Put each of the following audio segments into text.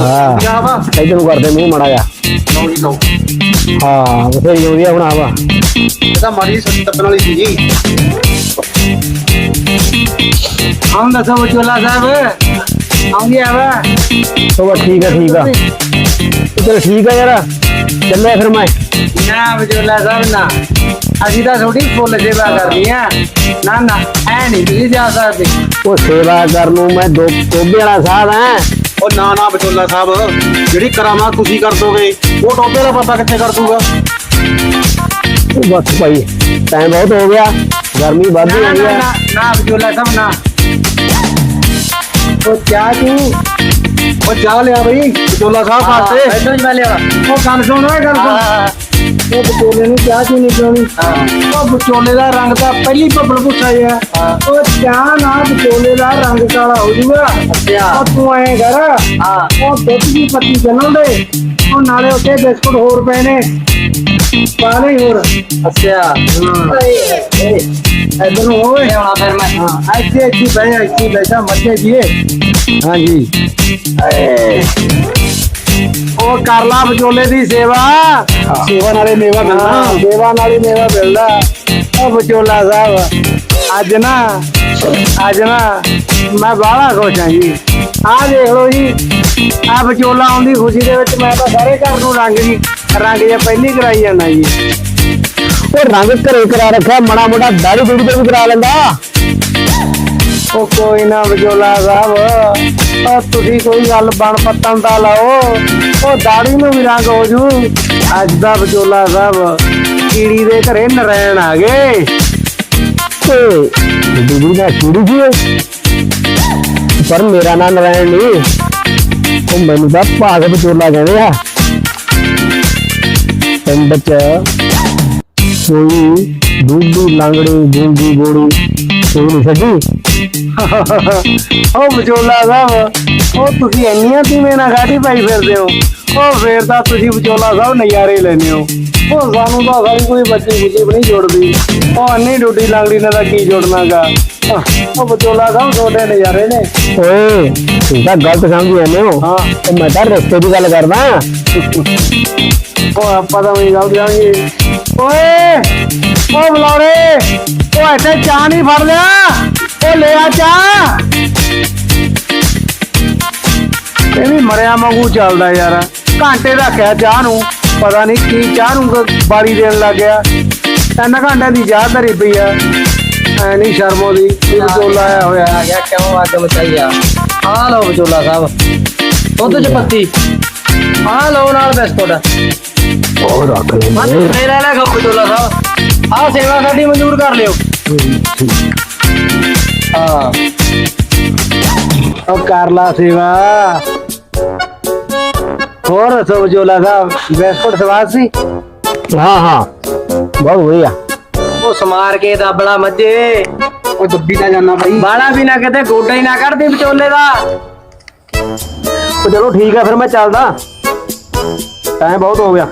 ਹਾਂ। ਕਿਆ ਵਾ ਇਧਰ ਨੂੰ ਕਰਦੇ ਮੂੰਹ ਮੜਾ ਜਾ ਲਓ ਜੀ ਲਓ। ਹਾਂ ਬਥੇਰੀ ਵਧੀਆ ਬਣਾਵਾ ਇਹ ਤਾਂ ਮਾੜੀ ਸੱਤ ਤੱਕਣ ਵਾਲੀ ਸੀ ਜੀ ਹਾਂ ਦੱਸੋ ਬਚੋਲਾ ਸਾਹਿਬ। ਆਉਂਗੀ ਆਵਾ। ਸੋ ਬਸ ਠੀਕ ਆ ਠੀਕ ਆ। ਚਲ ਠੀਕ ਆ ਯਾਰ। ਚੱਲੇ ਫਿਰ ਮੈਂ। ਨਾ ਬਚੋਲਾ ਸਾਹਿਬ ਨਾ। ਅਸੀਂ ਤਾਂ ਥੋੜੀ ਫੁੱਲ ਸੇਵਾ ਕਰਨੀ ਆ। ਨਾ ਨਾ। ਐ ਨਹੀਂ ਤੁਸੀਂ ਜਾ ਸਕਦੇ। ਉਹ ਸੇਵਾ ਕਰਨ ਨੂੰ ਮੈਂ ਦੋ ਟੋਬੇ ਵਾਲਾ ਸਾਹਿਬ ਐ ਉਹ ਨਾ ਨਾ ਬਚੋਲਾ ਸਾਹਿਬ ਜਿਹੜੀ ਕਰਾਮਾਤ ਤੁਸੀਂ ਕਰ ਦੋਗੇ ਉਹ ਟੋਪੇ ਦਾ ਪਤਾ ਕਿੱਥੇ ਕਰ ਦੂਗਾ? ਉਹ ਬਸ ਭਾਈ ਟਾਈਮ ਬਹੁਤ ਹੋ ਗਿਆ ਗਰਮੀ ਵੱਧ ਨਾ ਗਈ ਆ ਨਾ ਨਾ ਬਚੋਲਾ ਸਾਹਿਬ ਨਾ। ਉਹ ਚਾਹ ਤੂੰ? ਉਹ ਚਾਹ ਲਿਆ ਬਈ ਬਚੋਲਾ ਸਾਹਿਬ ਵਾਸਤੇ। ਬੈਠੋ ਜੀ ਮੈਂ ਲਿਆ। ਉਹ ਗੱਲ ਸੁਣ ਓਏ ਗੱਲ ਸੁਣ। ਉਹ ਬਚੋਲੇ ਨੂੰ ਚਾਹ ਕਿਉਂ ਨਹੀਂ ਪਿਉਣੀ ਉਹ ਬਚੋਲੇ ਦਾ ਰੰਗ ਤਾਂ ਪਹਿਲੀ ਭੱਬਲ ਪੁੱਛਾ ਜਿਆ ਉਹ ਚਾਹ ਨਾਲ ਬਚੋਲੇ ਦਾ ਰੰਗ ਕਾਲਾ ਹੋ ਜੂਗਾ। ਅੱਛਾ। ਉਹ ਤੂੰ ਐਂ ਕਰ। ਹਾਂ। ਉਹ ਦੁੱਧ ਦੀ ਪੱਤੀ ਚੱਲਣ ਦੇ। ਉਹ ਨਾਲੇ ਉੱਤੇ ਬਿਸਕੁਟ ਹੋਰ ਪਏ ਨੇ। ਪਾ ਲਈ ਹੋਰ। ਅੱਛਾ। ਇਧਰ ਨੂੰ ਹੋਏ ਆਉਣਾ ਫਿਰ ਮੈਂ ਹਾਂ ਇੱਥੇ ਇੱਥੇ ਬਹਿ ਇੱਥੇ ਬੈਠਾ ਮੱਥੇ ਜੀਏ। ਹਾਂਜੀ। ਉਹ ਕਰ ਲਾ ਵਿਚੋਲੇ ਦੀ ਸੇਵਾ। ਸੇਵਾ ਨਾਲੇ ਮੇਵਾ ਹਾਂ। ਮਿਲਣਾ ਸੇਵਾ ਨਾਲ ਹੀ ਮੇਵਾ ਮਿਲਦਾ। ਉਹ ਵਿਚੋਲਾ ਸਾਹਿਬ ਅੱਜ ਨਾ ਅੱਜ ਨਾ ਮੈਂ ਬਾਹਲਾ ਖੁਸ਼ ਹਾਂ ਜੀ। ਆਹ ਦੇਖ ਲਓ ਜੀ ਆਹ ਵਿਚੋਲਾ ਆਉਂਦੀ ਖੁਸ਼ੀ ਦੇ ਵਿੱਚ ਮੈਂ ਤਾਂ ਸਾਰੇ ਘਰ ਨੂੰ ਰੰਗ ਜੀ ਰੰਗ ਜਿਹਾ ਪਹਿਲੀ ਕਰਾਈ ਜਾਂਦਾ ਜੀ। ਉਹ ਰੰਗ ਘਰੇ ਕਰਾ ਰੱਖਿਆ ਮੜਾ ਮੋਟਾ ਦਾੜੀ ਦੂੜੀ ਤੇ ਵੀ ਕਰਾ ਲੈਂਦਾ। ਉਹ ਕੋਈ ਨਾ ਵਿਚੋਲਾ ਸਾਹਿਬ। ਉਹ ਤੁਸੀਂ ਕੋਈ ਗੱਲ ਬਣ ਪੱਤਨ ਦਾ ਲਾਓ, ਉਹ ਦਾੜੀ ਨੂੰ ਵੀ ਰੰਗ ਹੋ ਜੂ। ਅੱਜ ਦਾ ਵਿਚੋਲਾ ਸਾਹਿਬ, ਕੀੜੀ ਦੇ ਘਰੇ ਨਰੈਣ ਆ ਗਏ। ਤੇ ਦੂਜੀ ਦਾ ਚੂੜੀ ਜੀ ਪਰ ਮੇਰਾ ਨਾਂ ਨਰਾਇਣ ਨਹੀਂ। ਉਹ ਮੈਨੂੰ ਤਾਂ ਭਾਗ ਵਿਚੋਲਾ ਕਹਿੰਦੇ ਆ। ਪਿੰਡ ਚ ਕੋਈ ਦੂਜੀ ਲੰਗੜੀ ਗੁੰਗੀ ਗੋੜੀ ਕੋਈ ਨਹੀਂ ਛੱਡੀ। ਉਹ ਵਿਚੋਲਾ ਸਾਹਿਬ ਉਹ ਤੁਸੀਂ ਇੰਨੀਆਂ ਧੀਵੇਂ ਨਾਲ ਗਾੜੀ ਪਾਈ ਫਿਰਦੇ ਹੋ। ਉਹ ਫੇਰ ਤਾਂ ਤੁਸੀਂ ਵਿਚੋਲਾ ਸਾਹਿਬ ਨਜ਼ਾਰੇ ਲੈਨੇ ਹੋ। ਉਹ ਸਾਨੂੰ ਤਾਂ ਸਾਰੀ ਕੋਈ ਬੱਚੀ ਬੁੱਚੀ ਨਹੀਂ ਜੁੜਦੀ। ਉਹ ਅੰਨੀ ਡੂਡੀ ਲੰਗੜੀ ਨਾਲ ਤਾਂ ਕੀ ਜੁੜਨਾਗਾ। ਉਹ ਵਿਚੋਲਾ ਸਾਹਿਬ ਤੁਹਾਡੇ ਨਜ਼ਾਰੇ ਨੇ। ਓਏ ਤੁਸੀਂ ਤਾਂ ਗਲਤ ਸਮਝੀ ਜਾਂਦੇ ਹੋ। ਹਾਂ। ਉਹ ਮੈਂ ਤਾਂ ਰਿਸ਼ਤੇ ਦੀ ਗੱਲ ਕਰਦਾ। ਉਹ ਆਪਾਂ ਤਾਂ ਵੀ ਗੱਲ ਜਾਣਗੇ ਓਏ ਉਹ ਬਲੌਰੇ ਉਹ ਇੱਥੇ ਚਾਹ ਨਹੀਂ ਫੜ ਲਿਆ ਉਹ ਲੈ ਆ ਚਾਹ। ਇਹ ਵੀ ਮਰਿਆ ਵਾਂਗੂ ਚੱਲਦਾ ਯਾਰ। ਘੰਟੇ ਰੱਖਿਆ ਚਾਹ ਨੂੰ ਪਤਾ ਨਹੀਂ ਕੀ ਚਾਹ ਨੂੰ ਬਾਰੀ ਦੇਣ ਲੱਗ ਗਿਆ। ਤਿੰਨ ਘੰਟਿਆਂ ਦੀ ਚਾਹ ਧਰੀ ਪਈ ਆ। ਐ ਨਹੀਂ ਸ਼ਰਮ ਉਹਦੀ ਇਹ ਵਿਚੋਲਾ ਆਇਆ ਹੋਇਆ। ਆ ਗਿਆ ਕਿਉਂ ਅੱਗ ਮਚਾਈ ਆ? ਆ ਲਓ ਵਿਚੋਲਾ ਸਾਹਿਬ ਦੁੱਧ ਚ ਪੱਤੀ। ਆ ਲਓ ਨਾਲ ਬਿਸਕੁਟ। ਉਹ ਰੱਖ ਲੈ। ਮੇਰਾ ਲੈ ਖੋ ਵਿਚੋਲਾ ਸਾਹਿਬ। ਆਹ ਸੇਵਾ ਸਾਡੀ ਮਨਜ਼ੂਰ ਕਰ ਲਿਓ ਹਾਂ ਉਹ ਕਰ ਲਾ ਸੇਵਾ ਹੋਰ ਦੱਸੋ ਵਿਚੋਲਾ ਸਾਹਿਬ ਬਿਸਕੁਟ ਸਵਾਦ ਸੀ ਹਾਂ ਹਾਂ ਬਹੁਤ ਵਧੀਆ ਉਹ ਸਮਾਰ ਕੇ ਦਬਲਾ ਮੱਝੇ ਉਹ ਦੱਬੀ ਨਾ ਜਾਣਾ ਬਈ ਬਾਲਾ ਵੀ ਨਾ ਕਿਤੇ ਗੋਡਾ ਹੀ ਨਾ ਕੱਢਦੀ ਵਿਚੋਲੇ ਦਾ ਉਹ ਚਲੋ ਠੀਕ ਆ ਫਿਰ ਮੈਂ ਚੱਲਦਾ ਟਾਈਮ ਬਹੁਤ ਹੋ ਗਿਆ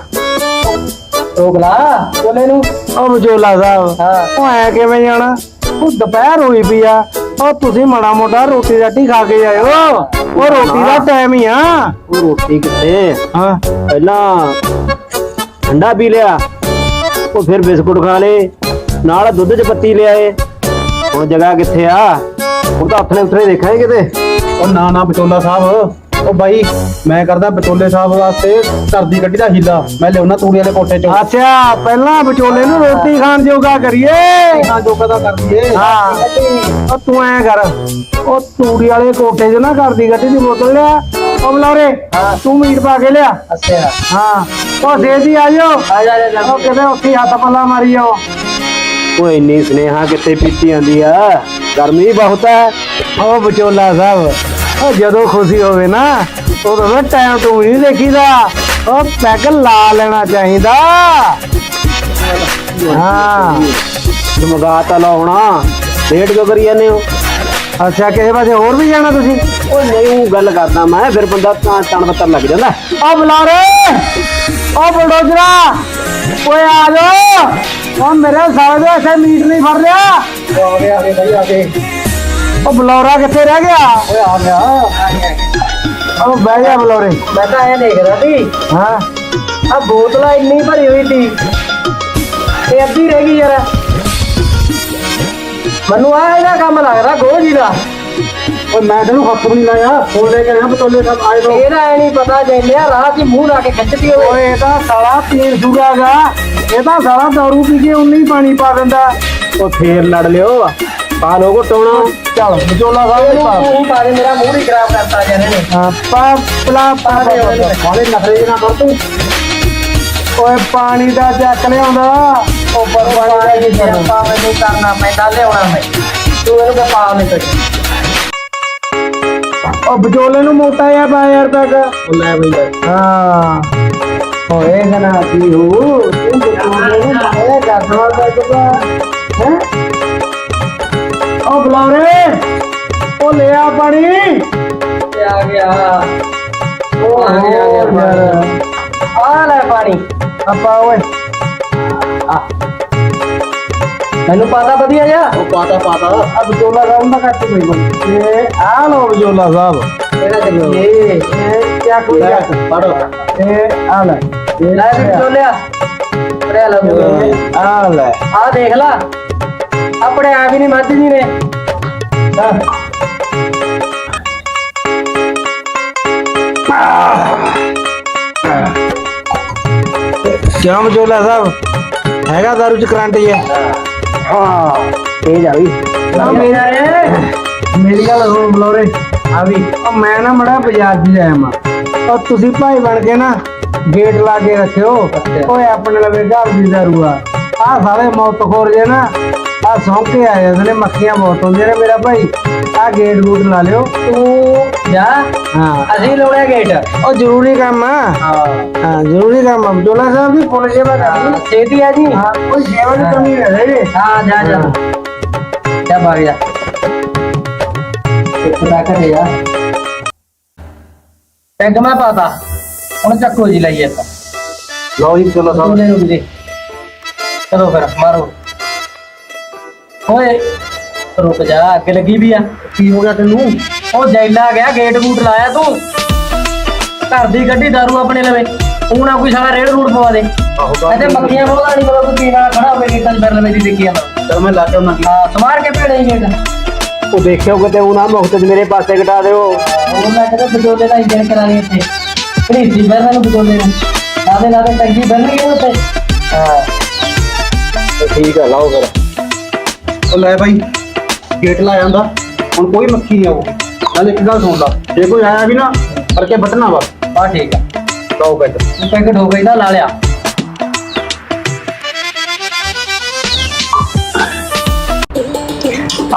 ਰੋਕ ਲਾ ਚੋਲੇ ਨੂੰ ਉਹ ਵਿਚੋਲਾ ਸਾਹਿਬ ਹਾਂ। ਉਹ ਐ ਕਿਵੇਂ ਜਾਣਾ? ਉਹ ਦੁਪਹਿਰ ਹੋਈ ਪਈ ਆ। ਉਹ ਤੁਸੀਂ ਮਾੜਾ ਮੋਟਾ ਰੋਟੀ ਰਾਟੀ ਖਾ ਕੇ ਜਾਇਓ। ਉਹ ਰੋਟੀ ਦਾ ਟਾਈਮ ਹੀ ਆ। ਉਹ ਰੋਟੀ ਕਿੱਥੇ? ਹਾਂ। ਪਹਿਲਾਂ ਠੰਡਾ ਪੀ ਲਿਆ ਉਹ ਫਿਰ ਬਿਸਕੁਟ ਖਾ ਲਏ ਨਾਲ ਦੁੱਧ ਚ ਪੱਤੀ ਲਿਆਏ। ਹੁਣ ਜਗ੍ਹਾ ਕਿੱਥੇ ਆ? ਹੁਣ ਤਾਂ ਆਪਣੇ ਉੱਤੇ ਦੇਖਾਂਗੇ ਕਿਤੇ। ਉਹ ਨਾ ਨਾ ਬਚੋਲਾ ਸਾਹਿਬ ਉਹ ਬਾਈ ਮੈਂ ਕਰਦਾ ਬਚੋਲੇ ਸਾਹਿਬ ਵਾਸਤੇ ਘਰ ਦੀ ਗੱਡੀ ਦਾ ਹੀਲਾ। ਮੈਂ ਲਿਆਉਣਾ ਤੂੜੀ ਵਾਲੇ ਕੋਠੇ ਚੋਂ। ਅੱਛਾ ਪਹਿਲਾਂ ਵਿਚੋਲੇ ਨੂੰ ਰੋਟੀ ਖਾਣ ਜੋਗਾ ਕਰੀਏ। ਨਾ ਜੋਗਾ ਦਾ ਕਰ ਦਈਏ ਹਾਂ। ਉਹ ਤੂੰ ਐ ਕਰ ਉਹ ਤੂੜੀ ਵਾਲੇ ਕੋਠੇ 'ਚ ਨਾ ਕਰਦੀ ਗੱਡੀ ਦੀ ਬੋਤਲ ਲਿਆ। ਉਹ ਬਲੌਰੇ ਤੂੰ ਮੀਟ ਪਾ ਕੇ ਲਿਆ। ਅੱਛਾ। ਹਾਂ। ਉਹ ਸੇਜੀ ਆਇਓ। ਆ ਜਾ ਜਾ ਉਹ ਕਿਤੇ ਉੱਥੇ ਹੱਥ ਪੱਲਾ ਮਾਰੀ ਜਾਓ। ਉਹ ਇੰਨੀ ਸਨੇਹਾ ਕਿੱਥੇ ਪੀਤੀ ਜਾਂਦੀ ਆ? ਗਰਮੀ ਬਹੁਤ ਹੈ ਉਹ ਵਿਚੋਲਾ ਸਾਹਿਬ ਉਹ ਜਦੋਂ ਖੁਸ਼ੀ ਹੋਵੇ ਨਾ ਉਦੋਂ ਨਾ ਟਾਈਮ ਟੂ ਨਹੀਂ ਦੇਖੀਦਾ। ਉਹ ਪੈਗ ਲਾ ਲੈਣਾ ਚਾਹੀਦਾ। ਹਾਂ। ਜਮਗਾ ਤਾਂ ਲਾਉਣਾ। ਡੇਢ ਕਿਉਂ ਕਰੀ ਜਾਂਦੇ ਹੋ? ਅੱਛਾ ਕਿਸੇ ਪਾਸੇ ਹੋਰ ਵੀ ਜਾਣਾ ਤੁਸੀਂ? ਉਹ ਨਹੀਂ ਉਹ ਗੱਲ ਕਰਦਾ ਮੈਂ ਫਿਰ ਬੰਦਾ ਤਾਂ ਤਣ ਪੱਤਰ ਲੱਗ ਜਾਂਦਾ। ਉਹ ਬੁਲਾਰੇ ਉਹ ਬਲਡੋਜਰਾ! ਓਏ ਆ ਜਾ ਉਹ ਮੇਰੇ ਸਾਲੇ ਦੇ ਐਸੇ ਮੀਟ ਨਹੀਂ ਫੜ ਲਿਆ ਆ ਗਏ ਆ ਗਏ ਆ ਗਏ ਉਹ ਬਲੌਰਾ ਕਿੱਥੇ ਰਹਿ ਗਿਆ? ਓਏ ਆ ਗਿਆ। ਉਹ ਬਹਿ ਜਾ ਬਲੋਰੇ। ਮੈਂ ਤਾਂ ਐ ਦੇਖ ਰਿਹਾ ਸੀ ਹਾਂ। ਆ ਬੋਤਲਾਂ ਇੰਨੀ ਭਰੀ ਹੋਈ ਸੀ ਤੇ ਅੱਧੀ ਰਹਿ ਗਈ ਯਾਰ। ਮੈਨੂੰ ਆ ਇਹਦਾ ਕੰਮ ਲੱਗਦਾ ਗੋਹ ਜੀ ਦਾ। ਓਏ ਮੈਂ ਤੈਨੂੰ ਹੱਥ ਵੀ ਨਹੀਂ ਲਾਇਆ ਫੋਨ ਲੈ ਕੇ ਆਇਆ ਬਤੌਲੇ ਸਾਹਿਬ ਆਏ ਦੋ ਇਹਦਾ ਐ ਨਹੀਂ ਪਤਾ ਜੈਲਿਆ ਰਾਹ 'ਚ ਮੂੰਹ ਲਾ ਕੇ ਖਿੱਚਦੀ ਹੋਵੇ। ਓਏ ਇਹ ਤਾਂ ਸਾਲਾ ਪੀਣ ਸੁਗਾਗਾ ਇਹ ਤਾਂ ਸਾਲਾ ਦਾਰੂ ਪੀ ਕੇ ਉਨੀ ਪਾਣੀ ਪਾ ਦਿੰਦਾ। ਉਹ ਫੇਰ ਲੜ ਲਿਓ। ਪਾ ਲੋ ਘਟੋਣਾ ਚੱਲ ਵਿਚੋਲਾ ਸਾਹਿਬ ਦੇ ਪਾਸ ਮੂੰਹ ਪਾ ਦੇ ਮੇਰਾ ਮੂੰਹ ਹੀ ਖਰਾਬ ਕਰਤਾ ਯਾਰ ਇਹਨੇ ਹਾਂ ਪਾ ਪਲਾ ਪਾ ਬਾਲੇ ਨਖਰੇ ਨਾ ਕਰ ਤੂੰ ਓਏ ਪਾਣੀ ਦਾ ਚੱਕ ਲਿਆਉਂਦਾ। ਉਹ ਪਾਣੀ ਦੀ ਸਿਆਪਾ ਮੈਨੂੰ ਕਰਨਾ ਪੈਂਦਾ ਲਿਆਉਣਾ ਮੈਂ। ਤੂੰ ਇਹਨੂੰ ਪਾ ਨਹੀਂ ਸਕਦੀ। ਉਹ ਵਿਚੋਲੇ ਨੂੰ ਮੋਟਾ ਆ ਪਾ ਯਾਰ ਤੱਕ ਉਹ ਲੈ ਬਈ। ਹਾਂ। ਓਏ ਗਨਾ ਕੀ ਹੋ ਤੂੰ ਵਿਚੋਲੇ ਨੂੰ ਮਾਇਆ ਕਰਦਵਾ ਸਕਦਾ ਹੈ? ਉਹ ਬੁਲਾਰੇ ਉਹ ਲੈ ਆ ਪਾਣੀ। ਤੇ ਆ ਗਿਆ। ਉਹ ਆ ਗਿਆ, ਆ ਯਾਰ। ਆ ਲੈ ਪਾਣੀ। ਆਪਾ ਓਏ। ਮੈਨੂੰ ਪਤਾ ਵਧੀਆ ਜਾ ਉਹ ਪਾਤਾ ਪਾਤਾ। ਆ ਵਿਚੋਲਾ ਸਾਹਿਬ ਦਾ ਕੱਟ ਪਈ ਬਣ ਇਹ ਆ ਲੋ ਵਿਚੋਲਾ ਸਾਹਿਬ। ਇਹਦਾ ਚੱਲੀਏ ਇਹ ਕਿਆ ਕੋਈ ਪੜੋ ਇਹ ਆ ਲੈ। ਲੈ ਵੀ ਚੋਲਿਆ ਪੜਿਆ ਲਾ ਆ ਲੈ। ਆ ਦੇਖ ਲਾ। ਆਪਣੇ ਆਪ ਹੀ ਨਹੀਂ ਮੱਝ ਜੀ ਨੇ ਕਿਉਂ ਵਿਚੋਲਾ ਸਾਹਿਬ ਹੈਗਾ ਦਾਰੂ ਚ ਕਰੰਟ ਹੀ ਹੈ ਹਾਂ ਤੇਜ ਆ ਵੀ ਆ ਮੇਰਾ ਏ ਮੇਰੀ ਗੱਲ ਸੁਣ ਬਲੋਰੇ ਆ ਵੀ ਉਹ ਮੈਂ ਨਾ ਮੜਾ ਬਾਜ਼ਾਰ 'ਚ ਜਾਇਆ ਮਾ ਉਹ ਤੁਸੀਂ ਭਾਈ ਬਣ ਕੇ ਨਾ ਗੇਟ ਲਾ ਕੇ ਰੱਖਿਓ ਓਏ ਆਪਣੇ ਲਵੇ ਘਰ ਦੀ ਦਾਰੂ ਆ ਆ ਸਾਰੇ ਮੌਤਖੋਰ ਜੇ ਨਾ ਆ ਸੌਂ ਕੇ ਆ ਜਾਂਦੇ ਨੇ ਮੱਖੀਆਂ ਬਹੁਤ ਹੁੰਦੀਆਂ ਨੇ ਮੇਰਾ ਭਾਈ। ਆ ਗੇਟ ਗੂਟ ਲਾ ਲਿਓ। ਤੂੰ ਜਾ। ਹਾਂ। ਅਸੀਂ ਲਾਉਣਾ ਗੇਟ ਉਹ ਜ਼ਰੂਰੀ ਕੰਮ ਆ। ਹਾਂ। ਹਾਂ ਜ਼ਰੂਰੀ ਕੰਮ ਆ। ਬਜੋਲਾ ਸਾਹਿਬ ਦੀ ਪੁਲਿਸ ਸੇਵਾ ਕਰਨੀ ਛੇਤੀ ਆ ਜੀ। ਹਾਂ ਕੋਈ ਸੇਵਾ ਦੀ ਕਮੀ ਨਹੀਂ ਰਹੇ ਹਾਂ ਜਾ ਜਾ। ਜਾ ਭਾਗ ਜਾ। ਕਿੱਥੇ ਕਰੇ ਜਾ ਪੈਗ ਮੈਂ ਪਾਤਾ। ਹੁਣ ਚੱਕੋ ਜੀ ਲਈਏ ਤਾਂ ਲਓ ਜੀ ਬਤੌਲਾ ਸਾਹਿਬ ਚੋਲੇ ਦੇ ਫਿਰ ਮਾਰੋ। ਓਏ ਰੁਕ ਜਾ ਅੱਗ ਲੱਗੀ ਵੀ ਆ। ਕੀ ਹੋ ਗਿਆ ਤੈਨੂੰ? ਉਹ ਜੈਲਾ ਗਿਆ ਗੇਟ ਗੂਟ ਲਾਇਆ ਤੂੰ। ਘਰ ਦੀ ਗੱਡੀ ਦਾਰੂ ਆਪਣੇ ਲਵੇ। ਤੂੰ ਨਾ ਕੋਈ ਸਾਲਾ ਰੇਡ ਰੂਟ ਪਵਾ ਦੇ। ਇਹਦੇ ਮੱਖੀਆਂ ਬਹੁਤ ਆਣੀ ਮਤਲਬ ਤੂੰ ਪੀਣਾ ਖੜਾ ਹੋਵੇ ਗੇਟਾਂ 'ਚ ਫਿਰ ਲਵੇ ਦੀ ਦੇਖੀ ਜਾਂਦਾ। ਚਲ ਮੈਂ ਲਾ ਕੇ ਆਉਣਾ ਹਾਂ ਸਮਾਰ ਕੇ ਭੇੜੇ ਗੇਟ। ਉਹ ਦੇਖਿਓ ਕਿਤੇ ਉਹ ਨਾ ਮੁਖਤ ਮੇਰੇ ਪਾਸੇ ਘਟਾ ਦਿਓ। ਉਹ ਮੈਂ ਕਹਿੰਦਾ ਬਜੋਲੇ ਦਾ ਇੰਜਨ ਕਰਾ ਲਈ ਇੱਥੇ। ਪ੍ਰੀਤੀ ਬੈਨਾਂ ਨੂੰ ਬਜੋਲੇ ਨੂੰ। ਲਾਦੇ ਲਾਦੇ ਟੰਗੀ ਬੈਨ ਗਈ ਉੱਤੇ ਹਾਂ। ਠੀਕ ਹੈ ਲਾਓ ਫਿਰ। ਉਹ ਲੈ ਬਾਈ ਗੇਟ ਲਾ ਜਾਂਦਾ ਹੁਣ ਕੋਈ ਮੱਖੀ ਨਹੀਂ ਆਊਗੀ। ਨਾਲ ਇੱਕ ਗੱਲ ਸੁਣ ਲਾ। ਜੇ ਕੋਈ ਆਇਆ ਵੀ ਨਾ ਕਰਕੇ ਬਟਨਾ ਵਾ। ਆ ਠੀਕ ਆ। ਲਾਓ ਬੈਠ। ਪੈਕਟ ਹੋ ਗਈ ਦਾ ਲਾ ਲਿਆ।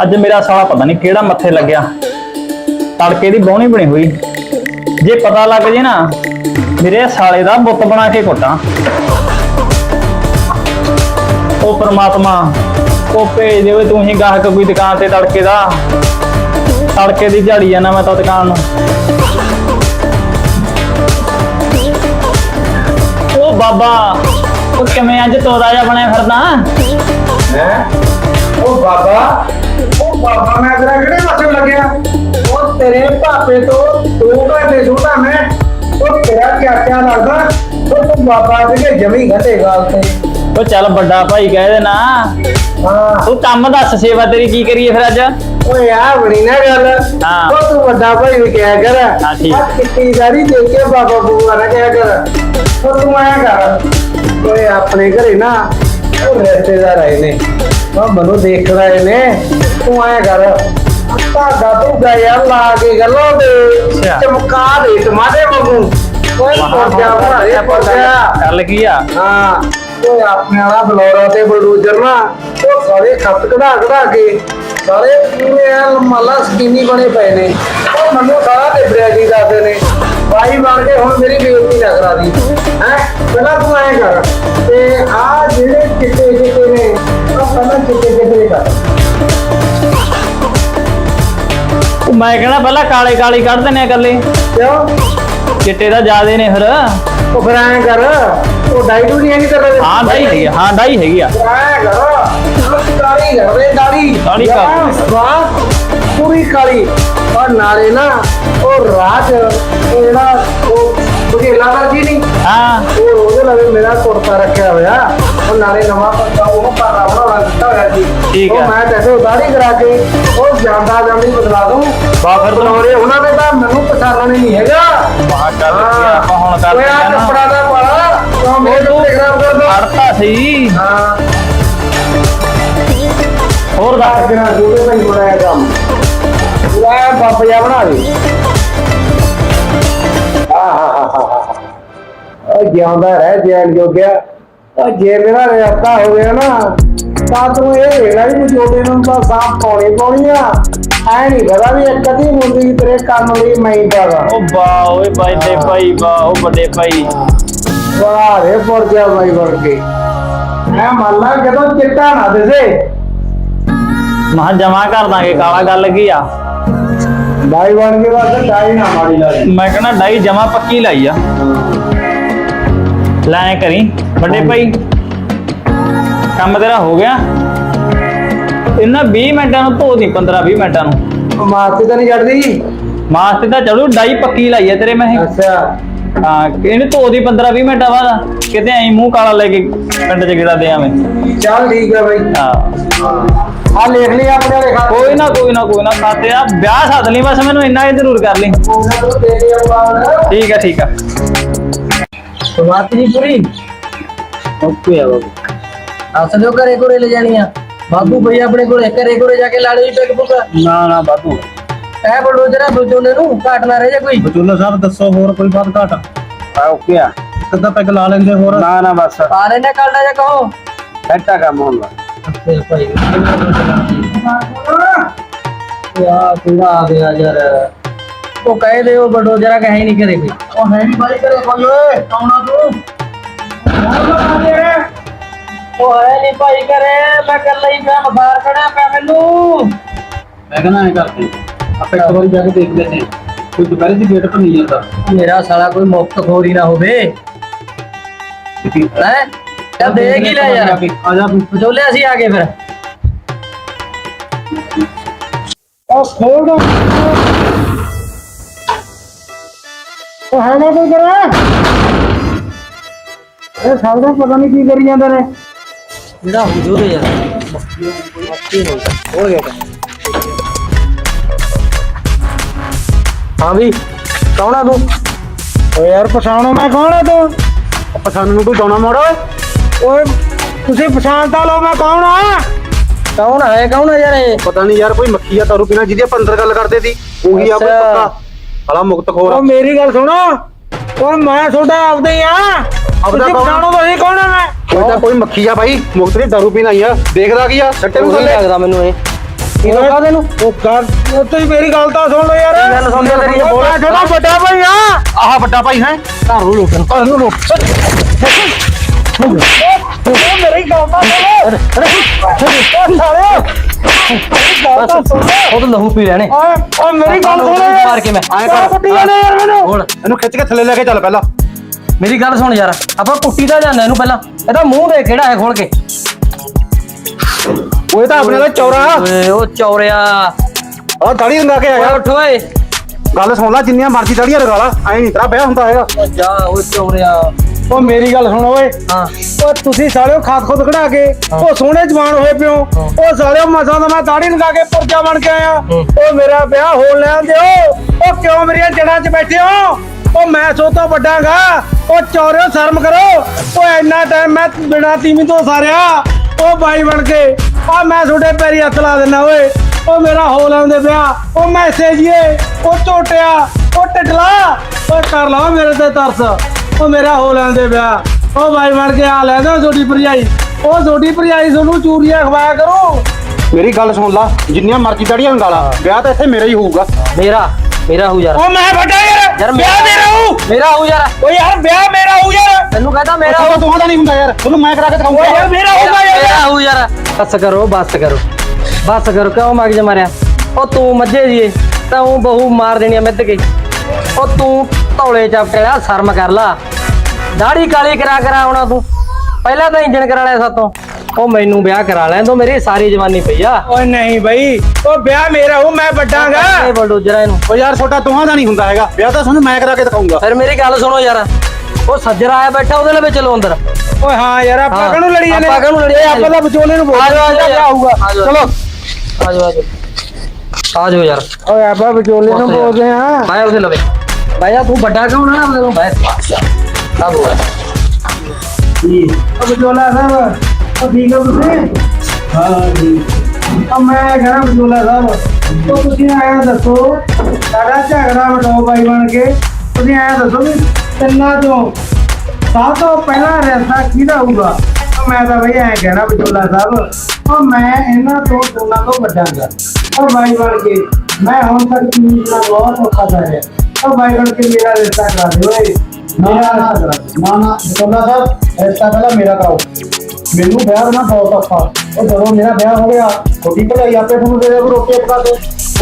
ਅੱਜ ਮੇਰਾ ਸਾਲਾ ਪਤਾ ਨਹੀਂ ਕਿਹੜਾ ਮੱਥੇ ਲੱਗਿਆ। ਤੜਕੇ ਦੀ ਬੋਣੀ ਬਣੀ ਹੋਈ। ਜੇ ਪਤਾ ਲੱਗ ਜੇ ਨਾ, ਮੇਰੇ ਸਾਲੇ ਦਾ ਬੁੱਤ ਬਣਾ ਕੇ ਕੁੱਟਾਂ। ਉਹ ਪ੍ਰਮਾਤਮਾ, ਉਹ ਭੇਜ ਦੇ ਤੂੰ ਹੀ ਗਾਹਕ ਕੋਈ ਦੁਕਾਨ ਤੇ ਤੜਕੇ ਦਾ। ਤੜਕੇ ਦੀ ਝਾੜੀ ਜਾਣਾ ਮੈਂ ਤਾਂ ਦੁਕਾਨ ਨੂੰ। ਉਹ ਬਾਬਾ, ਉਹ ਕਿਵੇਂ ਅੱਜ ਤੋਦਾ ਜਿਹਾ ਬਣਿਆ ਫਿਰਦਾ? ਹੈ? ਉਹ ਬਾਬਾ ਉਹ ਬਾਬਾ ਮੈਂ ਤੇਰਾ ਕਿਹੜੇ ਪਾਸੇ ਲੱਗਿਆ? ਉਹ ਤੇਰੇ ਭਾਪੇ ਤੋਂ ਤੂੰ ਘੰਟੇ ਛੋਟਾ ਮੈਂ। ਉਹ ਤੇਰਾ ਕਿਆ ਕਿਆ ਲੱਗਦਾ? ਉਹ ਤੂੰ ਬਾਬਾ ਦੇ ਜਮੀ ਘਟੇ ਗਾਲ ਤੇ। ਉਹ ਚੱਲ ਵੱਡਾ ਭਾਈ ਕਹਿ ਦੇਣਾ। ਹਾਂ। ਤੂੰ ਕੰਮ ਦੱਸ ਸੇਵਾ ਤੇਰੀ ਕੀ ਕਰੀਏ ਫਿਰ ਅੱਜ? ਓਏ ਆ ਬਣੀ ਨਾ ਗੱਲ। ਹਾਂ। ਉਹ ਤੂੰ ਵੱਡਾ ਭਾਈ ਵੀ ਕਿਹਾ ਕਰ। ਹਾਂ, ਠੀਕ। ਆਹ ਗਾੜੀ ਦੇ ਕੇ ਬਾਬਾ ਬੂਆ ਨਾ ਕਿਹਾ ਕਰ। ਉਹ ਤੂੰ ਆਇਆ ਕਰ। ਓਏ ਆਪਣੇ ਘਰੇ ਨਾ ਉਹ ਰਿਸ਼ਤੇਦਾਰ ਆਏ ਨੇ। ਉਹ ਮੈਨੂੰ ਦੇਖ ਰਹੇ ਨੇ। ਤੂੰ ਆਇਆ ਕਰ। ਧਾਗਾ ਧੂਗਾ ਯਾਰ ਲਾ ਕੇ ਗੱਲੋਂ ਦੇ। ਅੱਛਾ। ਚਮਕਾ ਦੇ ਟਮਾਟੇ ਵਾਂਗੂ। ਓਏ ਪੋਜਾ ਬਣਾ ਦੇ ਪੋਜਾ ਗੱਲ ਕੀ ਆ? ਹਾਂ। ਉਹ ਆਪਣੇ ਵਾਲਾ ਬਲੌਰਾ ਤੇ ਬਲਡੂਜਰ ਨਾ ਉਹ ਸਾਰੇ ਖੱਤ ਕਢਾ ਕਢਾ ਕੇ ਸਾਰੇ ਪੂਰੇ ਐਨ ਮਾਲਾ ਸਕੀਨੀ ਬਣੇ ਪਏ ਨੇ। ਉਹ ਮੈਨੂੰ ਸਾਰਾ ਤੇ ਬਰੇਜੀ ਦੱਸਦੇ ਨੇ। ਬਾਈ ਬਣ ਕੇ ਹੁਣ ਮੇਰੀ ਬੇਇੱਜ਼ਤੀ ਨਾ ਕਰਾ ਦੀ। ਹੈ? ਪਹਿਲਾਂ ਤੂੰ ਐਂ ਕਰ ਤੇ ਆ ਜਿਹੜੇ ਚਿੱਟੇ ਚਿੱਟੇ ਨੇ ਉਹ ਪਹਿਲਾਂ ਚਿੱਟੇ ਚਿੱਟੇ ਕਰ। ਮੈਂ ਕਹਿੰਦਾ ਪਹਿਲਾਂ ਕਾਲੇ ਕਾਲੀ ਕੱਢ ਦਿੰਨੇ ਆ ਇਕੱਲੇ। ਕਿਉਂ? ਚਿੱਟੇ ਦਾ ਜ਼ਿਆਦੇ ਨੇ ਫਿਰ। ਉਹ ਫਿਰ ਐਂ ਕਰ ਉਹ ਡਾਈ ਡੂਈ ਨਹੀਂ ਕਰ ਰਹੇ ਹਾਂ ਡਾਈ ਹੈਗੀ ਆ, ਹਾਂ ਡਾਈ ਹੈਗੀ ਆ ਐਂ ਕਰ ਦਾੜੀ ਕਰਦੇ ਦਾੜੀ ਦਾੜੀ ਕਰ। ਵਾਹ ਪੂਰੀ ਕਾਲੀ ਔਰ ਨਾਲੇ ਨਾ ਉਹ ਰਾਜ ਉਹ ਜਿਹੜਾ ਉਹ ਬੁਝੇਲਾ ਵਰਗੀ ਨਹੀਂ ਹਾਂ ਉਹ ਉਹਦੇ ਨਾਲ ਮੇਰਾ ਕੁੜਤਾ ਰੱਖਿਆ ਹੋਇਆ ਉਹ ਨਾਲੇ ਨਵਾਂ ਪੱਕਾ ਉਹ ਪਾਰਾ ਬਣਾਉਣਾ ਦਿੱਤਾ ਹੋਇਆ ਸੀ ਠੀਕ ਉਹ ਹੈ। ਮੈਂ ਕਹਿੰਦੇ ਉਦਾਰੀ ਕਰਾ ਕੇ ਉਹ ਜਾਂਦਾ ਜਾਂਦੀ ਬਦਲਾ ਦੂੰ ਬਾ ਫਿਰ ਤੂੰ ਹੋਰੇ ਉਹਨਾਂ ਦੇ ਤਾਂ ਮੈਨੂੰ ਪਛਾਣਨਾ ਨਹੀਂ ਹੈਗਾ ਬਾਹਰ ਕਰ ਦਿੱਤੀ ਆਪਾਂ ਹੁਣ ਕਰ ਓਏ ਆਹ ਦਿੱਤੀ ਨਾ। ਕੱਪੜਾ ਦਾ ਪਾਲਾ ਉਹ ਮੇਰੇ ਤੋਂ ਖਰਾਬ ਕਰ ਦੋ ਅੜਤਾ ਸਹੀ ਹਾਂ। ਹੋਰ ਦੱਸ। ਅੱਜ ਨਾ ਜੂਦੇ ਭਾਈ ਬਣਾਇਆ ਕੰਮ। ਪੂਰਾ ਬੱਬ ਜਿਹਾ ਬਣਾ ਦੇ ਉਹ ਜਿਉਂਦਾ ਰਹਿ ਜੈਨ ਜੋਗਿਆ। ਉਹ ਜੇ ਮੇਰਾ ਰਿਸ਼ਤਾ ਹੋ ਗਿਆ ਨਾ ਤਾਂ ਤੂੰ ਇਹ ਵੇਲਾ ਵੀ ਜੋਦੇ ਨੂੰ ਤਾਂ ਸਾਫ਼ ਪਾਉਣੀ ਪਾਉਣੀ ਆ। ਐ ਨਹੀਂ ਪਤਾ ਵੀ ਇੱਕ ਅੱਧੀ ਮੁੰਡੀ ਤੇਰੇ ਕੰਮ ਲਈ ਮੈਂ ਪਾਗਾ ਉਹ ਬਾ ਓਏ ਵੱਡੇ ਭਾਈ ਬਾ ਉਹ ਵੱਡੇ ਭਾਈ। ਵਾਹ ਰੇ ਪੁਰ ਗਿਆ ਬਾਈ ਕੇ। ਮੈਂ ਮੰਨ ਲਾ ਜਦੋਂ ਚਿੱਟਾ ਨਾ ਦਿਸੇ ਮਹਾਂ ਜਮਾ ਕਰ ਦਾਂਗੇ ਕਾਲਾ ਗੱਲ ਕੀ ਆ? ਬਾਈ ਬਣ ਕੇ ਬਸ ਡਾਈ ਨਾ ਮਾਰੀ ਲਾ। ਮੈਂ ਕਹਿੰਦਾ ਡਾਈ ਜਮਾ ਪੱਕੀ ਲਾਈ ਆ। ਲੈ ਕਰੀ। ਵੱਡੇ ਭਾਈ ਕੰਮ ਤੇਰਾ ਹੋ ਗਿਆ। ਇਹਨਾਂ 20 ਮਿੰਟਾਂ ਨੂੰ ਧੋ ਦੀ 15 20 ਮਿੰਟਾਂ ਨੂੰ। ਮਾਸੀ ਤਾਂ ਨਹੀਂ ਛੱਡਦੀ ਮਾਸ ਤੇ ਤਾਂ ਚਲੂ ਡਾਈ ਪੱਕੀ ਲਾਈ ਆ ਤੇਰੇ ਮੈਂ ਇਹ। ਅੱਛਾ। ਹਾਂ ਇਹਨੂੰ ਧੋ ਦੀ 15 20 ਮਿੰਟਾਂ ਬਾਅਦ ਕਿਤੇ ਐਂ ਮੂੰਹ ਕਾਲਾ ਲੈ ਕੇ ਪਿੰਡ 'ਚ ਗਿੜਾ ਦੇ ਆਵੇਂ। ਚੱਲ ਠੀਕ ਹੈ ਬਾਈ। ਹਾਂ। ਆ ਲਿਖ ਲਈ ਆਪਣੇ ਵਾਲੇ ਖਾਤੇ ਕੋਈ ਨਾ ਕੋਈ ਨਾ ਕੋਈ ਨਾ ਖਾਤੇ ਆ ਵਿਆਹ ਸੱਦ ਲਈ ਬਸ ਮੈਨੂੰ ਇੰਨਾ ਹੀ ਜ਼ਰੂਰ ਕਰ ਲਈ। ਉਹਨਾਂ ਨੂੰ ਦੇ ਦੇ ਆਪਾਂ ਠੀਕ ਆ ਠੀਕ ਆ। ਬਾਤ ਨਹੀਂ ਪੂਰੀ। ਓਕੇ ਆ ਬਾਬੂ। ਅਸਲ ਉਹ ਘਰੇ ਕੋਲੇ ਲੈ ਜਾਣੀ ਆ। ਬਾਬੂ ਭਈ ਆਪਣੇ ਕੋਲੇ ਘਰੇ ਕੋਲੇ ਜਾ ਕੇ ਲਾੜੇ ਦੀ ਪਿਕ ਪੁਕ। ਨਾ ਨਾ ਬਾਬੂ। ਐ ਬੜੋ ਜਰਾ ਬਲਜੋਨੇ ਨੂੰ ਘਾਟ ਨਾ ਰਹਿ ਜਾ ਕੋਈ। ਬਚੂਲਾ ਸਾਹਿਬ ਦੱਸੋ ਹੋਰ ਕੋਈ ਬਾਤ ਘਾਟ? ਆ ਓਕੇ ਆ। ਕਿੱਦਾਂ ਪੈਗ ਲਾ ਲੈਂਦੇ ਹੋਰ? ਨਾ ਨਾ ਬਸ। ਪਾ ਲੈਣਾ ਕਾਲਡਾ ਜਾ ਕਹੋ। ਐਟਾ ਕੰਮ ਹੁੰਦਾ ਅੱਛਾ ਭਾਈ। ਯਾ ਕਿਹੜਾ ਆ ਗਿਆ ਯਾਰ। ਉਹ ਕਹਿ ਦੇ ਉਹ ਬੜੋ ਜਰਾ ਕਹੇ ਨਹੀਂ ਕਰੇ ਕੋਈ। ਉਹ ਹੈ ਨਹੀਂ ਬਾਈ ਕਰੇ ਕੋਈ ਓਏ। ਕੌਣਾ ਤੂੰ। ਹੈ ਨਹੀਂ ਭਾਈ ਕਰੇ ਮੈਂ ਕਰ ਲਈ ਮੈਂ ਬੁਖਾਰ ਚੜਿਆ ਪਿਆ ਮੈਨੂੰ। ਮੈਂ ਕਹਿੰਦਾ ਐ ਕਰਦੇ ਆਪਾਂ ਇੱਕ ਵਾਰੀ ਜਾ ਕੇ ਦੇਖ ਲੈਂਦੇ ਹਾਂ। ਕੋਈ ਦੁਪਹਿਰੇ ਦੀ ਗੇਟ ਨਹੀਂ ਜਾਂਦਾ। ਮੇਰਾ ਸਾਲਾ ਕੋਈ ਮੁਫਤ ਖੋਰੀ ਨਾ ਹੋਵੇ। ਹੈ। ਚੱਲ ਦੇਖ ਹੀ ਲੈ ਯਾਰ। ਆ ਜਾ ਤੂੰ। ਵਿਚੋਲੇ ਅਸੀਂ ਆ ਗਏ ਫਿਰ। ਉਹ ਖੋਲ ਦੋ। ਉਹ ਹੈ ਨਾ ਕੋਈ ਕਰਾ ਇਹ ਸਭ ਦਾ ਪਤਾ ਨਹੀਂ ਕੀ ਕਰੀ ਜਾਂਦੇ ਨੇ। ਜਿਹੜਾ ਹੁਜੂਰ ਯਾਰ ਹੋ ਗਿਆ ਹਾਂ ਵੀ ਕੌਣ ਆ ਤੂੰ ਓ ਯਾਰ ਪਛਾਣੋ ਮੈਂ ਕੌਣ ਆ ਤੂੰ ਆਪਾਂ ਸਾਨੂੰ ਨੂੰ ਕੋਈ ਦੋਣਾ ਮੋੜ ਓਏ ਓਏ ਤੁਸੀਂ ਪਛਾਣ ਤਾਂ ਲਓ ਮੈਂ ਕੌਣ ਆ ਕੌਣ ਹੈ ਕੌਣ ਹੈ ਯਾਰ ਇਹ ਪਤਾ ਨਹੀਂ ਯਾਰ ਕੋਈ ਮੱਖੀ ਆ ਦਾਰੂ ਪੀਣਾ ਜਿਹਦੀ ਆਪਾਂ ਅੰਦਰ ਗੱਲ ਕਰਦੇ ਸੀ ਉਹੀ ਆ ਕੋਈ ਅੱਛਾ। ਪੱਕਾ ਹਲਾ ਮੁਕਤ ਖੋਰ ਓ ਮੇਰੀ ਗੱਲ ਸੁਣੋ ਓਏ ਮੈਂ ਤੁਹਾਡਾ ਆਪਦਾ ਹੀ ਆ ਤੁਸੀਂ ਕੌਣ? ਪਛਾਣੋ ਤੁਸੀਂ ਕੌਣ ਆ ਮੈਂ? ਕੋਈ ਤਾਂ ਕੋਈ ਮੱਖੀ ਆ ਭਾਈ। ਮੁਕਤ ਦੀ ਦਾਰੂ ਪੀਣ ਆਈ ਆ। ਦੇਖਦਾ ਕੀ ਆ? ਸੱਟੇ ਨੂੰ ਉਹੀ ਥੱਲੇ। ਲੱਗਦਾ ਮੈਨੂੰ ਇਹ। ਕੀ ਓਏ, ਲੋਕਾਂ ਦੇ ਨੂੰ ਉਹ ਗੱਲ ਉਹ ਤੁਸੀਂ ਮੇਰੀ ਗੱਲ ਤਾਂ ਸੁਣ ਲਓ ਯਾਰ। ਗੱਲ ਸੁਣ ਤੇਰੀ, ਬੋਲ। ਮੈਂ ਤੁਹਾਡਾ ਵੱਡਾ ਭਾਈ ਆ। ਆਹ ਵੱਡਾ ਭਾਈ ਹੈ। ਲੋਕਾਂ ਮੇਰੀ ਗੱਲ ਤਾਂ ਸੁਣ ਸਾਲਿਓ ਗੱਲ ਤਾਂ ਸੁਣ ਉਹ ਤਾਂ ਲਹੂ ਪੀ ਲੈਣੇ। ਓਏ ਓਏ ਮੇਰੀ ਗੱਲ ਸੁਣ ਯਾਰ। ਮਾਰ ਕੇ ਮੈਂ। ਐਂ ਕਰ। ਕਰ ਕੁੱਟੀ ਜਾਂਦੇ ਯਾਰ ਮੈਨੂੰ। ਹੁਣ ਇਹਨੂੰ ਖਿੱਚ ਕੇ ਥੱਲੇ ਲੈ ਕੇ ਚੱਲ ਪਹਿਲਾਂ। ਮੇਰੀ ਗੱਲ ਸੁਣ ਯਾਰ ਆਪਾਂ ਕੁੱਟੀ ਦਾ ਜਾਂਦਾ ਇਹਨੂੰ ਪਹਿਲਾਂ। ਇਹਦਾ ਮੂੰਹ ਦੇ ਕਿਹੜਾ ਹੈ ਖੋਲ ਕੇ। ਉਹ ਤਾਂ ਆਪਣੇ ਦਾ ਚੌਰਾ। ਓਏ ਉਹ ਚੌਰਿਆ। ਆ ਦਾੜੀ ਰੰਗਾ ਕੇ ਓਏ ਆਇਆ ਉੱਠ ਓਏ। ਗੱਲ ਸੁਣ ਲੈ ਜਿੰਨੀਆਂ ਮਰਜ਼ੀ ਦਾੜੀਆਂ ਲਗਾ ਲਾ ਐ ਨਹੀਂ ਤੇਰਾ ਵਿਆਹ ਹੁੰਦਾ ਹੈਗਾ। ਓ ਜਾ ਓ ਚੌਰਿਆ। ਓ ਮੇਰੀ ਗੱਲ ਸੁਣ ਓਏ। ਹਾਂ। ਓ ਤੁਸੀਂ ਸਾਲਿਓ ਖਾਦ ਖੁਦ ਕਢਾ ਕੇ ਉਹ ਸੋਹਣੇ ਜਵਾਨ ਹੋਏ ਪਿਓ। ਉਹ ਸਾਲਿਓ ਮਸਾਂ ਦਾ ਮੈਂ ਦਾੜੀ ਲਗਾ ਕੇ ਪੁਰਜਾ ਬਣ ਕੇ ਆਇਆ। ਉਹ ਮੇਰਾ ਵਿਆਹ ਹੋ ਲੈਣ ਦਿਓ। ਉਹ ਕਿਉਂ ਮੇਰੀਆਂ ਜੜਾਂ 'ਚ ਬੈਠੇ ਹੋ? ਉਹ ਮੈਂ ਸੋ ਤੋਂ ਵੱਡਾਗਾ। ਉਹ ਚੌਰਿਓ ਸ਼ਰਮ ਕਰੋ। ਉਹ ਇੰਨਾ ਟਾਈਮ ਮੈਂ ਬਿਨਾਂ ਤੀਵੀਂ ਤੋਂ ਸਾਰਿਆ। ਉਹ ਬਾਈ ਬਣ ਕੇ। ਆ ਮੈਂ ਤੁਹਾਡੇ ਪੈਰੀ ਹੱਥ ਲਾ ਦਿੰਦਾ ਓਏ। ਉਹ ਮੇਰਾ ਹੋ ਲੈਂਦੇ ਵਿਆਹ ਉਹ ਮੈਸੇਜੀਏ ਉਹ ਝੋਟਿਆ ਉਹ ਟਟਲਾ। ਉਹ ਕਰ ਲਾ ਮੇਰੇ ਤੇ ਤਰਸ। ਉਹ ਮੇਰਾ ਹੋ ਲੈਂਦੇ ਵਿਆਹ ਉਹ ਬਾਈ ਬਣ ਕੇ ਆ ਲੈ ਦੋ ਛੋਟੀ ਭਰਜਾਈ। ਉਹ ਛੋਟੀ ਭਰਜਾਈ ਤੁਹਾਨੂੰ ਚੂਰੀਆਂ ਖਵਾਇਆ ਕਰੋ। ਮੇਰੀ ਗੱਲ ਸੁਣ ਲਾ। ਜਿੰਨੀਆਂ ਮਰਜ਼ੀ ਦਾੜੀਆਂ ਲਗਾ ਲਾ। ਵਿਆਹ ਤਾਂ ਇੱਥੇ ਮੇਰਾ ਹੀ ਹੋਊਗਾ। ਮੇਰਾ ਮੇਰਾ ਹੂ ਯਾਰ। ਉਹ ਮੈਂ ਵੱਡਾ ਯਾਰ ਵਿਆਹ ਮੇਰਾ ਹੂੰ ਮੇਰਾ ਹੂ ਯਾਰ। ਓ ਯਾਰ ਵਿਆਹ ਮੇਰਾ ਹੂੰ ਯਾਰ। ਤੈਨੂੰ ਕਹਤਾ ਮੇਰਾ ਮੇਰਾ ਹੂ ਉਹ ਦੋਹਾਂ ਦਾ ਨਹੀਂ ਹੁੰਦਾ ਯਾਰ। ਤੁਹਾਨੂੰ ਮੈਂ ਕਰਾ ਕੇ ਓ ਦਿਖਾਊਂਗਾ ਯਾਰ ਮੇਰਾ ਹੋਊਗਾ ਯਾਰ। ਮੇਰਾ ਹੂ ਯਾਰ। ਬਸ ਕਰੋ ਬਸ ਕਰੋ। ਬਸ ਕਰੋ ਕਿਉਂ ਮਗਜ ਮਾਰਿਆ? ਉਹ ਤੂੰ ਮੱਝੇ ਜੀਏ ਤਾਂ ਉਹ ਬਹੂ ਮਾਰ ਦੇਣੀ ਆ ਮਿੱਧ ਕੇ। ਉਹ ਤੂੰ ਧੌਲੇ ਚਪਟਿਆ ਸ਼ਰਮ ਕਰ ਲਾ। ਦਾੜੀ ਕਾਲੀ ਕਰਾ ਕਰਾ ਆਉਣਾ ਤੂੰ। ਪਹਿਲਾਂ ਤਾਂ ਇੰਜਣ ਕਰਾ ਲਿਆ ਸਾਤੋਂ। ਉਹ ਮੈਨੂੰ ਵਿਆਹ ਕਰਾ ਲੈਣ ਦੋ ਮੇਰੀ ਸਾਰੀ ਜਵਾਨੀ ਪਈ ਆ। ਓਏ ਨਹੀਂ ਬਈ ਉਹ ਵਿਆਹ ਮੇਰਾ ਹੋ ਮੈਂ ਵੱਡਾਂਗਾ। ਇਹ ਬਲਡੋਜਰਾ ਇਹਨੂੰ। ਓ ਯਾਰ ਛੋਟਾ ਦੋਹਾਂ ਦਾ ਨਹੀਂ ਹੁੰਦਾ ਹੈਗਾ। ਵਿਆਹ ਤਾਂ ਤੁਹਾਨੂੰ ਮੈਂ ਕਰਾ ਕੇ ਦਿਖਾਉਂਗਾ ਫਿਰ ਮੇਰੀ ਗੱਲ ਸੁਣੋ ਯਾਰ। ਉਹ ਸੱਜਰਾ ਆਇਆ ਬੈਠਾ ਉਹਦੇ ਲਈ ਚਲੋ ਅੰਦਰ। ਓਏ ਹਾਂ ਯਾਰ ਆਪਾਂ ਹਾਂ, ਕਾਹਨੂੰ ਲੜੀ ਜਾਂਦੇ ਆਪਾਂ ਕਾਹਨੂੰ ਲੜੀ ਜਾਂਦੇ? ਆਪਾਂ ਤਾਂ ਵਿਚੋਲੇ ਨੂੰ ਆ ਜਾਓ, ਆ ਬੋਲਦੇ ਜਾਓ, ਕਿਆ ਹੋਊਗਾ ਆ ਜਾਓ। ਚਲੋ। ਆ ਜਾਓ ਆ ਜਾਓ। ਆ ਜਾਓ ਯਾਰ। ਓਏ ਆਪਾਂ ਵਿਚੋਲੇ ਨੂੰ। ਬੋਲਦੇ ਆ। ਬਾਇਆ ਉਹਦੇ ਲਵੇ ਬਾਇਆ ਤੂੰ ਵੱਡਾ ਕਿਉਂ ਨਾ ਉਹਦੇ ਨੂੰ ਬਾਇਆ। ਸਭ ਹੋਇਆ। ਉਹ ਵਿਚੋਲਾ ਸਾਹਿਬ। ਉਹ ਠੀਕ ਹੋ ਤੁਸੀਂ ਹਾਂ ਠੀਕ ਉਹ ਮੈਂ ਕਹਿੰਦਾ ਵਿਚੋਲਾ ਸਾਹਿਬ ਉਹ ਤੁਸੀਂ ਆਇਆ ਦੱਸੋ ਸਾਡਾ ਝਗੜਾ ਵਟਾਓ ਬਾਈ ਬਣ ਕੇ ਤੁਸੀਂ ਆਇਆ ਦੱਸੋ ਵੀ ਤਿੰਨਾਂ ਚੋਂ ਸਭ ਤੋਂ ਪਹਿਲਾਂ ਰਸਤਾ ਕਿਹਦਾ ਹੋਊਗਾ ਉਹ ਮੈਂ ਤਾਂ ਬਈ ਐਂ ਕਹਿਣਾ ਵਿਚੋਲਾ ਸਾਹਿਬ ਉਹ ਮੈਂ ਇਹਨਾਂ ਤੋਂ ਦੋਨਾਂ ਤੋਂ ਵੱਡਾਂਗਾ ਉਹ ਬਾਈ ਬਣ ਕੇ ਮੈਂ ਹੁਣ ਤੱਕ ਚੀਜ਼ ਦਾ ਬਹੁਤ ਔਖਾ ਕਰ ਰਿਹਾ। ਉਹ ਬਾਈ ਬਣ ਕੇ ਮੇਰਾ ਰਿਸ਼ਤਾ ਕਰਾ ਦਿਓ ਓਏ ਨਾ ਮੇਰਾ ਨਾ ਰਿਸ਼ਤਾ ਕਰਾ ਦਿਓ। ਨਾ ਨਾ ਬਤੌਲਾ ਸਾਹਿਬ ਰਿਸ਼ਤਾ ਪਹਿਲਾਂ ਮੇਰਾ ਕਰਾਓ। ਮੈਨੂੰ ਵਿਆਹ ਦੇਣਾ ਬਹੁਤ ਔਖਾ ਉਹ ਜਦੋਂ ਮੇਰਾ ਵਿਆਹ ਹੋ ਗਿਆ ਛੋਟੀ ਭਲਾਈ ਆਪੇ ਤੁਹਾਨੂੰ ਦੇ ਦੇ ਰੋਕੇ ਪਕਾ ਦੇ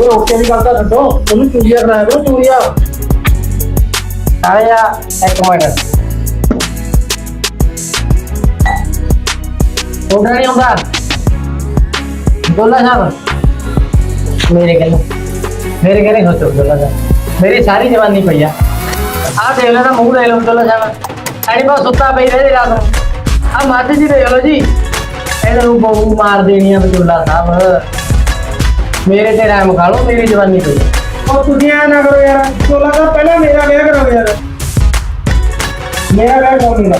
ਉਹ ਰੋਕੇ ਦੀ ਗੱਲ ਤਾਂ ਛੱਡੋ ਤੁਹਾਨੂੰ ਚੂੜੀਆਂ ਕਰਾਇਆ ਕਰੋ ਚੂੜੀਆਂ। ਆਇਆ, ਇੱਕ ਮਿੰਟ। ਉਹਦਾ ਨਹੀਂ ਆਉਂਦਾ? ਦੋਲਾ ਸਾਹਿਬ। ਮੇਰੇ ਕੋਲ ਮੇਰੇ ਕੋਲ ਨਹੀਂ ਸੋਚੋ ਦੋਲਾ ਸਾਹਿਬ। ਮੇਰੀ ਸਾਰੀ ਜਵਾਨੀ ਪਈ ਆ। ਆਹ ਦੇਖ ਲੈ ਨਾ ਮੂੰਹ ਦੇਖ ਲਓ ਦੋਲਾ ਸਾਹਿਬ। ਐਨੀ ਬਸ ਸੁੱਤਾ ਪਈ ਰਹੀ ਰਾਤ ਨੂੰ। ਆ ਮੱਝ ਜੀ ਦੇਖ ਲਓ ਜੀ। ਇਹਨਾਂ ਨੂੰ ਬਹੂ ਮਾਰ ਦੇਣੀ ਆ ਬਜੁੱਲਾ ਸਾਹਿਬ। ਮੇਰੇ ਤੇ ਰਾਮ ਖਾ ਲਓ, ਮੇਰੀ ਜਵਾਨੀ ਪਈ ਉਹ ਤੁਸੀਂ ਐ ਨਾ ਕਰੋ ਯਾਰ ਚੋਲਾ ਦਾ ਪਹਿਲਾਂ ਮੇਰਾ ਵਿਆਹ ਕਰੋ ਯਾਰ। ਮੇਰਾ ਵਿਆਹ ਕਰੂੰਗਾ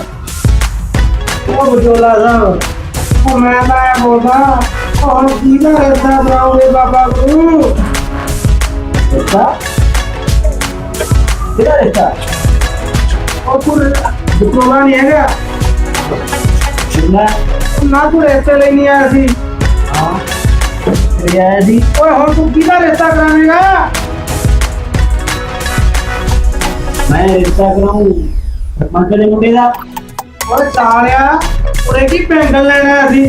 ਉਹ ਬਚੋਲਾ ਸਾਹਿਬ, ਉਹ ਮੈਂ ਤਾਂ ਐ ਬੋਲਦਾ, ਉਹ ਹੁਣ ਕੀ ਦਾ ਰਸਤਾ ਬਣਾਉਂਦੇ ਬਾਬਾ ਗੁਰੂ ਅੱਛਾ ਕਿਹੜਾ ਰਿਸ਼ਤਾ? ਉਹ ਤੂੰ ਬਚੋਲਾ ਨਹੀਂ ਹੈਗਾ। ਕਿੰਨਾ ਨਾ ਤੂੰ ਰਸਤੇ ਲਈ ਨਹੀਂ ਆਇਆ ਸੀ ਹਾਂ ਰਿਆ ਜੀ ਓਏ ਹੁਣ ਤੂੰ ਕਿਹਦਾ ਰਿਸ਼ਤਾ ਕਰਾਵੇਂਗਾ ਮੈਂ ਰਿਸ਼ਤਾ ਕਰਾਉਂ ਮੰਗੇ ਦੇ ਮੁੰਡੇ ਦਾ ਓਏ ਸਾਲਿਆ ਉਰੇ ਕੀ ਪੈਂਡਲ ਲੈਣਾ ਸੀ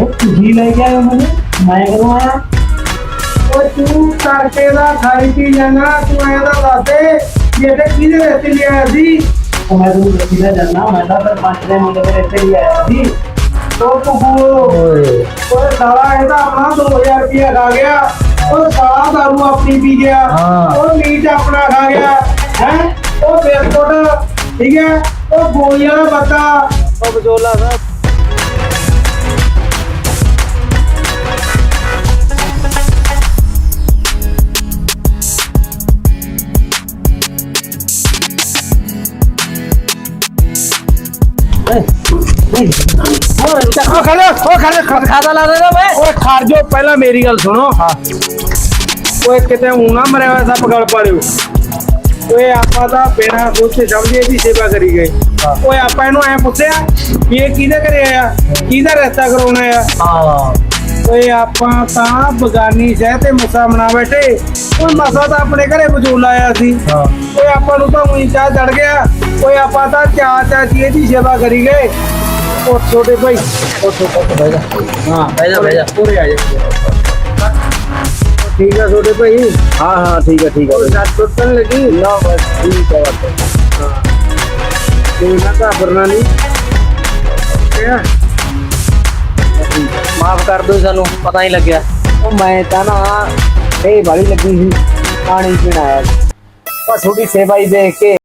ਉਹ ਤੁਸੀਂ ਲੈ ਕੇ ਆਏ ਹੋ ਮੈਨੂੰ ਮੈਂ ਕਦੋਂ ਆਇਆ ਓਏ ਤੂੰ ਕਰਕੇ ਦਾ ਖਾਈ ਪੀ ਜਾਣਾ ਤੂੰ ਐਂ ਦਾ ਦੱਸੇ ਜਿਹੜੇ ਕਿਹਦੇ ਰਸਤੇ ਲਈ ਆਇਆ ਸੀ ਤਾਂ ਮੈਂ ਤੁਹਾਨੂੰ ਦੱਸੀ ਜਾਣਾ ਮੈਂ ਤਾਂ ਫਿਰ ਦੇ ਮੁੰਡੇ ਦੇ ਰਿਸ਼ਤੇ ਲਈ ਆਇਆ ਸੀ ਉਹ ਤੂੰ ਓਏ ਓਏ ਸਾਲਾ ਇਹਦਾ ਆਪਣਾ 2000 ਰੁਪਇਆ ਖਾ ਗਿਆ ਉਹ ਸਾਲਾ ਦਾਰੂ ਆਪਣੀ ਪੀ ਗਿਆ ਉਹ ਮੀਟ ਆਪਣਾ ਖਾ ਗਿਆ ਹੈ। ਉਹ ਬਿਸਕੁਟ ਠੀਕ ਹੈ ਉਹ ਗੋਲੀਆਂ ਵਾਲਾ ਬੱਤਾ ਉਹ ਬਜੋਲਾ ਸਾਹਿਬ ਉਹ ਖੜੇ ਉਹ ਖੜੇ ਖਾਦਾ ਲਾ ਦੇਣਾ ਮੈਂ ਓਏ ਖੜ ਜਾਓ, ਪਹਿਲਾਂ ਮੇਰੀ ਗੱਲ ਸੁਣੋ। ਓਏ ਕਿਤੇ ਊਂ ਨਾ ਮਰਿਆ ਹੋਇਆ ਸੱਪ ਗਲ ਪਾੜਿਓ ਓਏ ਆਪਾਂ ਤਾਂ ਬਿਨਾਂ ਸੋਚੇ ਸਮਝੇ ਦੀ ਸੇਵਾ ਕਰੀ ਗਏ। ਓਏ ਆਪਾਂ ਇਹਨੂੰ ਐ ਪੁੱਛਿਆ ਵੀ ਇਹ ਕਿਹਦੇ ਘਰੇ ਆਇਆ? ਕਿਹਦਾ ਰਸਤਾ ਕਰਾਉਣਾ ਆ ਹਾਂ। ਓਏ ਆਪਾਂ ਤਾਂ ਬਗਾਨੀ ਸ਼ਹਿ ਤੇ ਮਸਾ ਬਣਾ ਬੈਠੇ। ਓਏ ਮਸਾ ਤਾਂ ਆਪਣੇ ਘਰੇ ਬਜੂਲਾ ਆਇਆ ਸੀ। ਹਾਂ। ਓਏ ਆਪਾਂ ਨੂੰ ਤਾਂ ਉਹੀ ਚਾਹ ਚੜ ਗਿਆ। ਓਏ ਆਪਾਂ ਤਾਂ ਚਾਹ ਚਾਹ ਚੀਏ ਦੀ ਸੇਵਾ ਕਰੀ ਗਏ। ਉਹ ਛੋਟੇ ਭਾਈ। ਉਹ ਤੋਂ ਬਹਿ ਜਾ। ਹਾਂ ਬਹਿ ਜਾ, ਬਹਿ ਜਾ। ਪੂਰੇ ਆ ਜਾ। ਠੀਕ ਆ ਛੋਟੇ ਭਾਈ? ਹਾਂ ਹਾਂ ਠੀਕ ਹੈ ਠੀਕ ਉਹ ਸੱਤ ਟੁੱਟਣ ਲੱਗੀ। ਨਾ ਬਸ ਠੀਕ ਹੈ ਬਸ। ਹਾਂ। ਤੇ ਨਾ ਘਬਰਨਾ ਨਹੀਂ ਕਿਆ? ਮਾਫ ਕਰ ਦਿਓ ਸਾਨੂੰ, ਪਤਾ ਨਹੀਂ ਲੱਗਿਆ ਉਹ ਮੈਂ ਤਾਂ ਨਾ ਇਹ ਵਾਲੀ ਲੱਗੀ ਸੀ, ਪਾਣੀ ਪੀਣ ਆਇਆ ਸੀ। ਬਸ ਥੋੜੀ ਸੇਵਾ ਹੀ ਦੇਖ ਕੇ